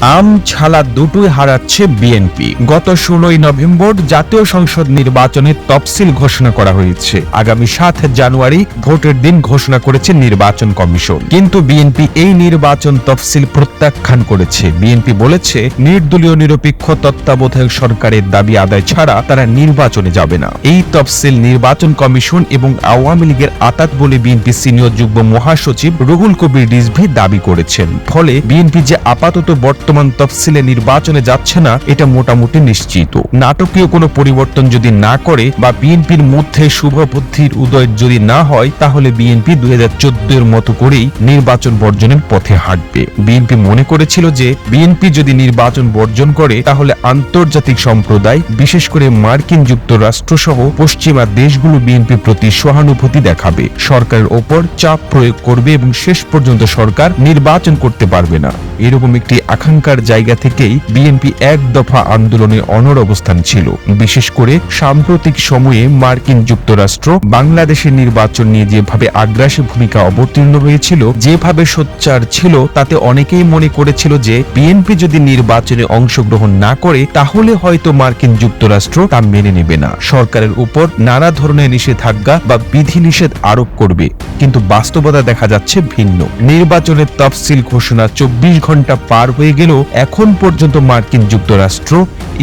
আম ছালা দুটোই হারাচ্ছে বিএনপি। গত ষোলোই নভেম্বর জাতীয় সংসদ নির্বাচনের তফসিল ঘোষণা করা হয়েছে। আগামী সাত জানুয়ারি ভোটের দিন ঘোষণা করেছে নির্বাচন কমিশন। কিন্তু বিএনপি এই নির্বাচন তফসিল প্রত্যাখ্যান করেছে। বিএনপি বলেছে, নির্দলীয় নিরপেক্ষ তত্ত্বাবধায়ক সরকারের দাবি আদায় ছাড়া তারা নির্বাচনে যাবে না। এই তফসিল নির্বাচন কমিশন এবং আওয়ামী লীগের আতাত বলে বিএনপি সিনিয়র যুগ্ম মহাসচিব রুহুল কবির রিজভি দাবি করেছেন। ফলে বিএনপি যে আপাতত বর্তমান তফসিলে নির্বাচনে যাচ্ছে না, এটা মোটামুটি নিশ্চিত। নাটকীয় কোনো পরিবর্তন যদি না করে বা বিএনপির মধ্যে শুভ বুদ্ধির উদয় যদি না হয়, তাহলে বিএনপি দুই হাজার এর মতো করেই নির্বাচন বর্জনের পথে হাঁটবে। বিএনপি মনে করেছিল যে, বিএনপি যদি নির্বাচন বর্জন করে, তাহলে আন্তর্জাতিক সম্প্রদায়, বিশেষ করে মার্কিন যুক্তরাষ্ট্র সহ পশ্চিমা দেশগুলো বিএনপির প্রতি সহানুভূতি দেখাবে। সরকারের ওপর চাপ প্রয়োগ করবে এবং শেষ পর্যন্ত সরকার নির্বাচন করতে পারবে না। এরকম একটি আকাঙ্ক্ষার জায়গা থেকেই বিএনপি এক দফা আন্দোলনে অনর অবস্থান ছিল। বিশেষ করে সাম্প্রতিক সময়ে মার্কিন যুক্তরাষ্ট্র বাংলাদেশের নির্বাচন নিয়ে যেভাবে আগ্রাসী ভূমিকা অবতীর্ণ হয়েছিল, যেভাবে সোচ্চার ছিল, তাতে অনেকেই মনে করেছিল যে বিএনপি যদি নির্বাচনে অংশগ্রহণ না করে, তাহলে হয়তো মার্কিন যুক্তরাষ্ট্র তা মেনে নেবে না। সরকারের উপর নানা ধরনের নিষেধাজ্ঞা বা বিধিনিষেধ আরোপ করবে, কিন্তু বাস্তবতা দেখা যাচ্ছে ভিন্ন। নির্বাচনের তফসিল ঘোষণা চব্বিশ ঘণ্টা পার হয়ে গেলেও এখন পর্যন্ত মার্কিন যুক্তরাষ্ট্র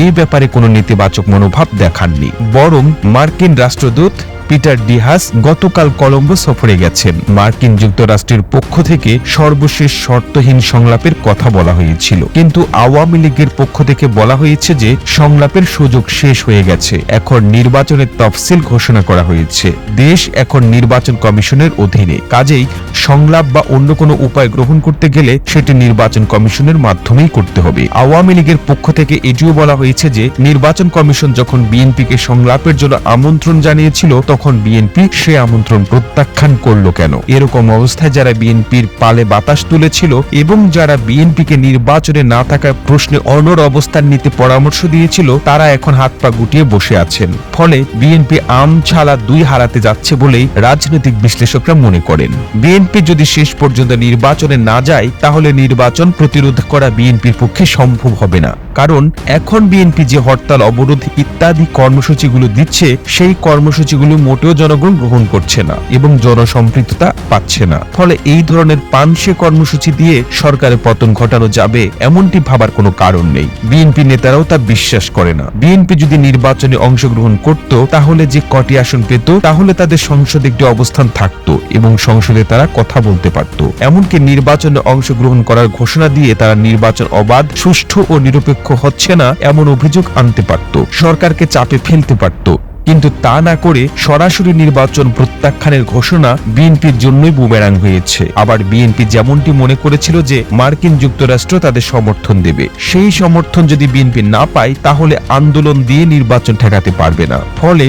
এই ব্যাপারে কোনো নেতিবাচক মনোভাব দেখাননি। বরং মার্কিন রাষ্ট্রদূত পিটার ডিহাস গতকাল কলম্বো সফরে গেছেন। মার্কিন যুক্তরাষ্ট্রের পক্ষ থেকে সর্বশেষ শর্তহীন সংলাপের কথা বলা হয়েছিল। কিন্তু আওয়ামী লীগের পক্ষ থেকে বলা হয়েছে যে সংলাপের সুযোগ শেষ হয়ে গেছে। এখন নির্বাচনের তফসিল ঘোষণা করা হয়েছে। দেশ এখন নির্বাচন কমিশনের অধীনে। কাজেই সংলাপ বা অন্য কোনো উপায় গ্রহণ করতে গেলে সেটি নির্বাচন কমিশনের মাধ্যমেই করতে হবে। আওয়ামী লীগের পক্ষ থেকে এটিও বলা হয়েছে যে, নির্বাচন কমিশন যখন বিএনপিকে সংলাপের জন্য আমন্ত্রণ জানিয়েছিল তখন বিএনপি সে আমন্ত্রণ প্রত্যাখ্যান করল কেন? এরকম অবস্থায় যারা বিএনপির পালে বাতাস তুলেছিল এবং যারা বিএনপিকে নির্বাচনে না থাকার প্রশ্নে অনর অবস্থান নিতে পরামর্শ দিয়েছিল, তারা এখন হাত পা গুটিয়ে বসে আছেন। ফলে বিএনপি আম ছালা দুই হারাতে যাচ্ছে বলেই রাজনৈতিক বিশ্লেষকরা মনে করেন। বিএনপি যদি শেষ পর্যন্ত নির্বাচনে না যায়, তাহলে নির্বাচন প্রতিরোধ করা বিএনপির পক্ষে সম্ভব হবে না। কারণ এখন বিএনপি যে হরতাল, অবরোধ ইত্যাদি কর্মসূচিগুলো দিচ্ছে, সেই কর্মসূচিগুলো মোটেও জনগণ গ্রহণ করছে না এবং জনসম্পৃক্ততা পাচ্ছে না। ফলে এই ধরনের পানসে কর্মসূচি দিয়ে সরকারের পতন ঘটানো যাবে এমনটি ভাবার কোনো কারণ নেই। বিএনপি নেতারাও তা বিশ্বাস করে না। বিএনপি যদি নির্বাচনে অংশগ্রহণ করত, তাহলে যে কটি আসন পেত, তাহলে তাদের সংসদে একটি অবস্থান থাকত এবং সংসদে তারা কথা বলতে পারত। এমনকি নির্বাচনে অংশগ্রহণ করার ঘোষণা দিয়ে তারা নির্বাচন অবাধ, সুষ্ঠু ও নিরপেক্ষ হচ্ছে না, এমন অভিযোগ আনতে পারত। সরকারকে চাপে ফেলতে পারত। কিন্তু তা না করে সরাসরি নির্বাচন প্রত্যাখ্যানের ঘোষণা বিএনপির জন্যই বুমেরাং হয়েছে। আবার বিএনপি যেমনটি মনে করেছিল যে মার্কিন যুক্তরাষ্ট্র তাদের সমর্থন দেবে, সেই সমর্থন যদি বিএনপি না পায়, তাহলে আন্দোলন দিয়ে নির্বাচন ঠেকাতে পারবে না। ফলে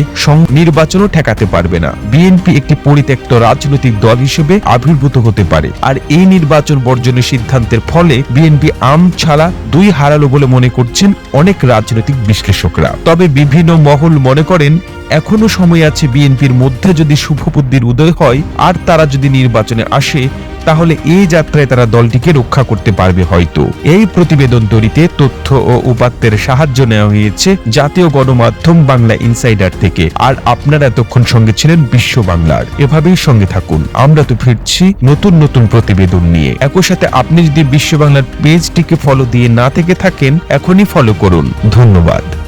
নির্বাচনও ঠেকাতে পারবে না। বিএনপি একটি পরিত্যক্ত রাজনৈতিক দল হিসেবে আবির্ভূত হতে পারে। আর এই নির্বাচন বর্জনের সিদ্ধান্তের ফলে বিএনপি আম ছাড়া দুই হারালো বলে মনে করছেন অনেক রাজনৈতিক বিশ্লেষকরা। তবে বিভিন্ন মহল মনে করেন এখনও সময় আছে বিএনপির মধ্যে যদি শুভবুদ্ধির উদয় হয়, আর তারা যদি নির্বাচনে আসে, তাহলে এই যাত্রায় তারা দলটিকে রক্ষা করতে পারবে হয়তো। এই প্রতিবেদন তৈরিতে তথ্য ও উপাত্তের সাহায্য নেওয়া হয়েছে জাতীয় গণমাধ্যম বাংলা ইনসাইডার থেকে। আর আপনারা এতক্ষণ সঙ্গে ছিলেন বিশ্ব বাংলার। এভাবেই সঙ্গে থাকুন। আমরা তো ফিরছি নতুন নতুন প্রতিবেদন নিয়ে। একই সাথে আপনি যদি বিশ্ব বাংলার পেজটিকে ফলো দিয়ে না থেকে থাকেন, এখনই ফলো করুন। ধন্যবাদ।